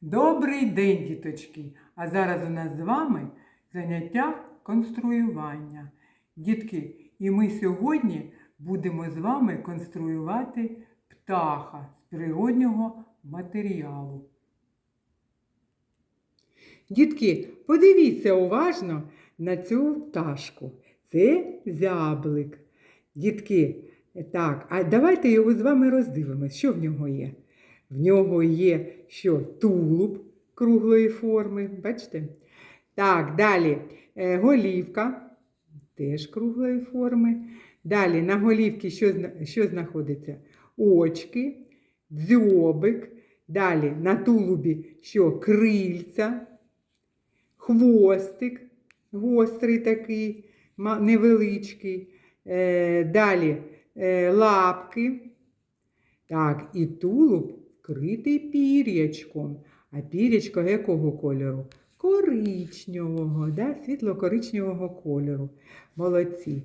Добрий день, діточки! А зараз у нас з вами заняття конструювання. Дітки, і ми сьогодні будемо з вами конструювати птаха з природнього матеріалу. Дітки, подивіться уважно на цю пташку. Це зяблик. Дітки, так, а давайте його з вами роздивимось, що в нього є. В нього є що тулуб круглої форми, бачите? Так, далі е, голівка теж круглої форми. Далі на голівці що, що знаходиться? Очки, дзьобик. Далі на тулубі що крильця, хвостик гострий такий, невеличкий. Е, далі е, лапки. Так, і тулуб вкритий пір'ячком. А пір'ячко якого кольору? Коричневого, да? світло-коричневого кольору. Молодці.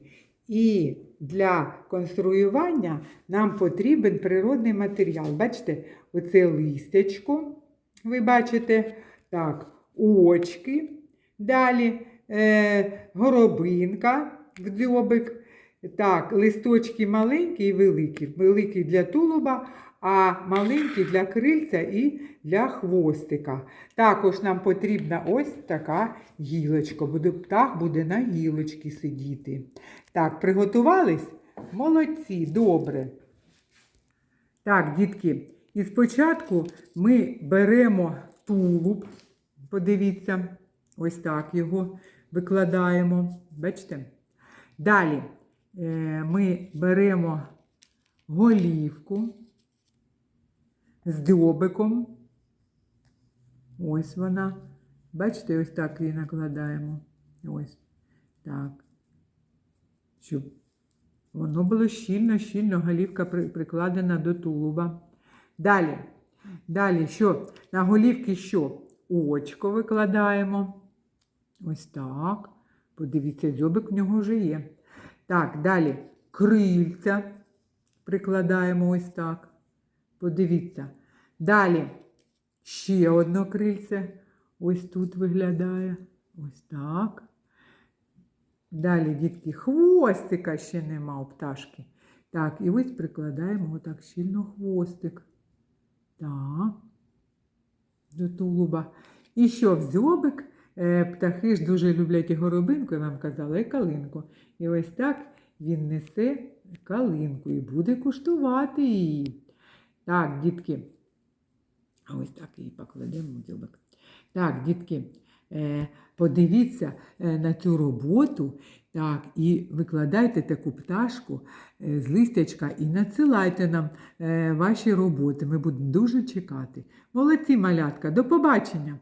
І для конструювання нам потрібен природний матеріал. Бачите, оце листячко, ви бачите, так, очки, далі е, горобинка дзьобик. Так, листочки маленькі і великі. Великий для тулуба, а маленький для крильця і для хвостика. Також нам потрібна ось така гілочка. Буде, птах буде на гілочці сидіти. Так, приготувались? Молодці, добре. Так, дітки, і спочатку ми беремо тулуб. Подивіться, ось так його викладаємо. Бачите? Далі ми беремо голівку з дзьобиком. Ось вона. Бачите, ось так її накладаємо. Ось так. Щоб воно було щільно, щільно голівка прикладена до тулуба. Далі. Далі що? На голівки що? Очко викладаємо. Ось так. Подивіться, дзьобик в нього вже є. Так, далі крильця прикладаємо ось так. Подивіться. Далі ще одне крильце. Ось тут виглядає. Ось так. Далі, дітки, хвостика ще нема у пташки. Так, і ось прикладаємо отак щільно хвостик. Так. До тулуба. І що в птахи ж дуже люблять і горобинку, я вам казала, і калинку. І ось так він несе калинку і буде куштувати її. Так, дітки. А ось так її покладемо дзьобик. Так, дітки, е, подивіться е, на цю роботу. Так, і викладайте таку пташку е, з листячка і надсилайте нам е, ваші роботи. Ми будемо дуже чекати. Молодці, малятка, до побачення!